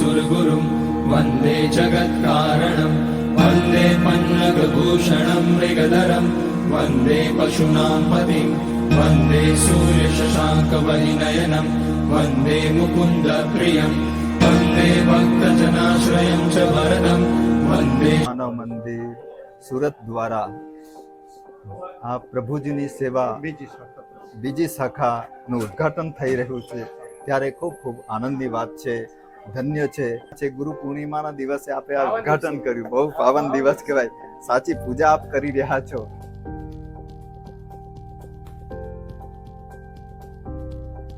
सुरगुरुं वन्दे जगत्कारणं वन्दे पन्नगभूषणं मृगधरं वन्दे पशूनां पतिं वन्दे सूर्यशशाङ्कवलिनयनं वन्दे मुकुन्दप्रियं वन्दे भक्तजनाश्रयं च वरदं वन्दे માનવ મંદિર સુરત દ્વારા આ પ્રભુજીની સેવા બીજી શાખાનું ઉદ્ઘાટન થઈ રહ્યું છે ત્યારે ખૂબ ખૂબ આનંદની વાત છે ધન્ય છે. જે ગુરુ પૂર્ણિમાના દિવસે આપે આ ઉદઘાટન કર્યું. બહુ પાવન દિવસ કહેવાય. સાચી પૂજા આપ કરી રહ્યા છો.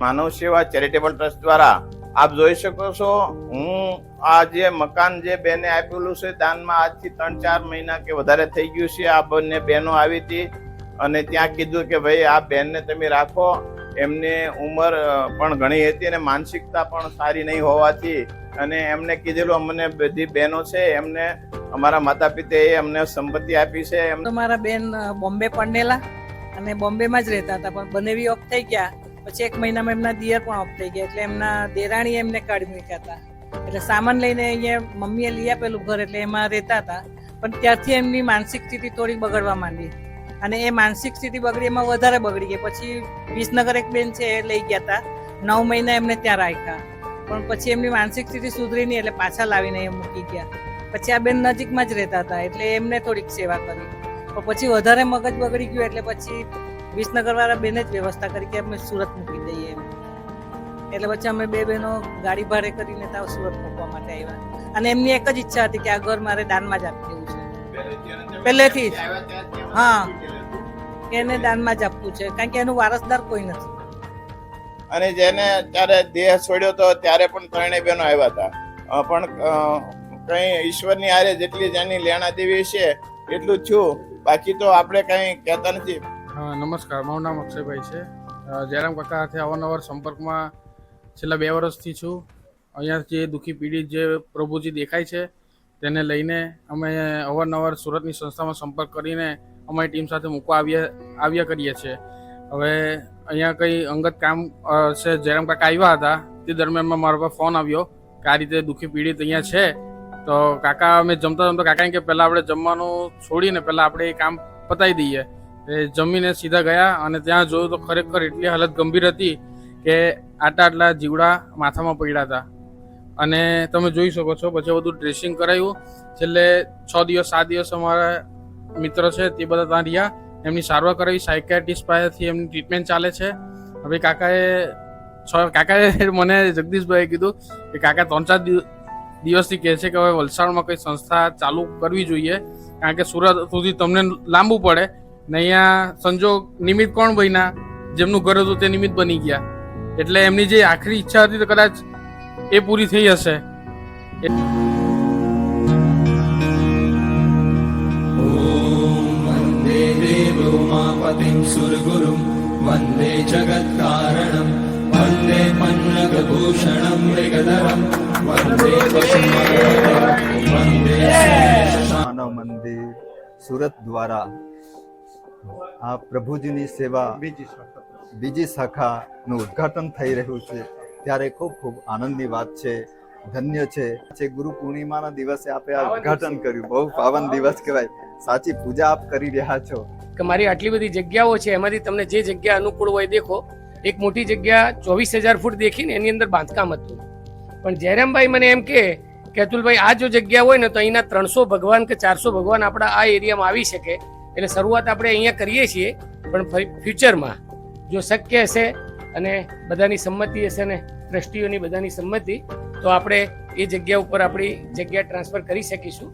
માનવ સેવા ચેરિટેબલ ટ્રસ્ટ દ્વારા આપ જોઈ શકો છો હું આ જે મકાન જે બેને આપેલું છે દાનમાં આજથી ત્રણ ચાર મહિના કે વધારે થઈ ગયું છે. આ બંને બહેનો આવી હતી અને ત્યાં કીધું કે ભાઈ આ બેનને તમે રાખો. એમને ઉંમર પણ ઘણી હતી અને માનસિકતા પણ સારી નહીં હોવાથી અને એમને કીધેલું, અમને બધી બહેનો છે, એમને, અમારા માતા પિતાએ અમને સંપત્તિ આપી છે, એમ મારા બેન બોમ્બે પરણેલા અને બોમ્બેમાં જ રહેતા હતા, પણ બનેવી ઓફ થઈ ગયા. પછી એક મહિનામાં એમના દિયર પણ ઓફ થઈ ગયા, એટલે એમના દેરાણીએ એમને કાઢી મૂક્યા હતા. એટલે સામાન લઈને અહીંયા મમ્મીએ લઈ આપેલું ઘર, એટલે એમાં રહેતા હતા. પણ ત્યારથી એમની માનસિક સ્થિતિ થોડી બગડવા માંડી. અને એ માનસિક સ્થિતિ બગડી એમાં વધારે બગડી ગઈ. પછી વિસનગર એક બેન છે એ લઈ ગયા હતા નવ મહિના એમને ત્યાં રાખ્યા. પણ પછી એમની માનસિક સ્થિતિ સુધરી નહીં એટલે પાછા લાવીને એ મૂકી ગયા. પછી આ બેન નજીકમાં જ રહેતા હતા એટલે એમને થોડીક સેવા કરી. પણ પછી વધારે મગજ બગડી ગયું એટલે પછી વિસનગર વાળા બેને જ વ્યવસ્થા કરી કે અમે સુરત મૂકી દઈએ એમ. એટલે પછી અમે બે બહેનો ગાડી ભાડે કરીને ત્યાં સુરત મૂકવા માટે આવ્યા. અને એમની એક જ ઈચ્છા હતી કે આ ઘર મારે દાનમાં જ આપી દેવું છે. પહેલેથી જ. હા. કે એને દાનમાં જ આપવું છે કારણ કે એનું વારસદાર કોઈ નથી. અને જેને ત્યારે દેહ છોડ્યો તો ત્યારે પણ ત્રણે બહેનો આવ્યા હતા. પણ કંઈ ઈશ્વરની આરે જેટલી જેની લેણા દેવી છે એટલું જ છું. બાકી તો આપણે કઈ કહેતા નથી. નમસ્કાર. મારું નામ અક્ષયભાઈ છે. જયરામ કાકા સાથે અવારનવાર સંપર્કમાં છેલ્લા બે વર્ષથી છું. અહીંયા જે દુઃખી પીડિત જે પ્રભુજી દેખાય છે તેને લઈને અમે અવારનવાર સુરતની સંસ્થામાં સંપર્ક કરીને અમારી ટીમ સાથે મૂકવા આવ્યા આવ્યા કરીએ છીએ. હવે અહીંયા કંઈ અંગત કામ છે, જયરામ કાકા આવ્યા હતા, તે દરમિયાનમાં મારા પર ફોન આવ્યો કે આ રીતે દુઃખી પીડિત અહીંયા છે. તો કાકા, અમે જમતા જમતા કાકા કે પહેલાં આપણે જમવાનું છોડીને પહેલાં આપણે એ કામ પતાવી દઈએ. એ જમીને સીધા ગયા અને ત્યાં જોયું તો ખરેખર એટલી હાલત ગંભીર હતી કે આટલા આટલા જીવડા માથામાં પડ્યા હતા. અને તમે જોઈ શકો છો, પછી બધું ડ્રેસિંગ કરાવ્યું છેલ્લે છ દિવસ, સાત દિવસ અમારા મિત્ર છે તે બધા ત્યાં રહ્યા. એમની સારવાર કરાવી સાયકેટ્રિસ્ટ પાસેથી એમની ટ્રીટમેન્ટ ચાલે છે. હવે કાકાએ, છ, કાકાએ મને જગદીશભાઈએ કીધું કે કાકા ત્રણ ચાર દિવ- દિવસથી કહે છે કે હવે વલસાડમાં કંઈ સંસ્થા ચાલુ કરવી જોઈએ, કારણ કે સુરત સુધી તમને લાંબુ પડે. ને અહીંયા સંજોગ નિમિત્ત કોણ બન્યા? જેમનું ઘર હતું તે નિમિત્ત બની ગયા. એટલે એમની જે આખરી ઈચ્છા હતી તો કદાચ એ પૂરી થઈ હશે. સુરગુરુમ વંદે જગત્કારણમ વંદે પન્નગભૂષણમ મૃગધરમ વંદે વંદે માનવ મંદિર સુરત દ્વારા આ પ્રભુજીની સેવા બીજી શાખાનું ઉદ્ઘાટન થઈ રહ્યું છે. ત્યારે ખૂબ ખૂબ આનંદની વાત છે, ધન્ય છે. જે ગુરુ પૂર્ણિમાના દિવસે આપે આ ઉદઘાટન કર્યું, બહુ પાવન દિવસ કહેવાય. સાચી પૂજા આપ કરી રહ્યા છો. કે મારી આટલી બધી જગ્યાઓ છે, એમાંથી તમને જે જગ્યા અનુકૂળ હોય દેખો. એક મોટી જગ્યા ચોવીસ હજાર ફૂટ દેખીને એની અંદર બાંધકામ હતું. પણ જયરામભાઈ મને એમ કે કે અતુલભાઈ, આ જો જગ્યા હોય ને તો અહીંના ત્રણસો ભગવાન કે ચારસો ભગવાન આપણા આ એરિયામાં આવી શકે. એટલે શરૂઆત આપણે અહીંયા કરીએ છીએ, પણ ફ્યુચરમાં જો શક્ય હશે અને બધાની સંમતિ હશે ને, ટ્રસ્ટીઓની બધાની સંમતિ, તો આપણે એ જગ્યા ઉપર આપણી જગ્યા ટ્રાન્સફર કરી શકીશું.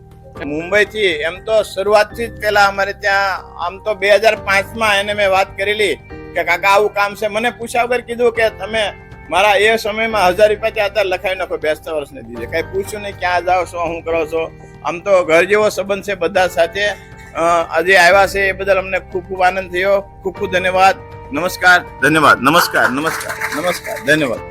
મુંબઈથી એમ તો શરૂઆતથી જ પહેલા અમારે ત્યાં, આમ તો બે હજાર પાંચમાં એને મેં વાત કરેલી કે, કાકા, આવું કામ છે. મને પૂછ્યા વગર કીધું કે, તમે મારા એ સમયમાં હજાર રૂપિયા ત્યાં અત્યારે લખાવી નાખો બેસતા વર્ષને દીધે. કઈ પૂછ્યું નહીં, ક્યાં જાઓ છો, શું કરો છો? આમ તો ઘર જેવો સંબંધ છે બધા સાથે. આજે આવ્યા છે એ બદલ અમને ખૂબ ખૂબ આનંદ થયો. ખૂબ ખૂબ ધન્યવાદ. નમસ્કાર ધન્યવાદ નમસ્કાર નમસ્કાર નમસ્કાર ધન્યવાદ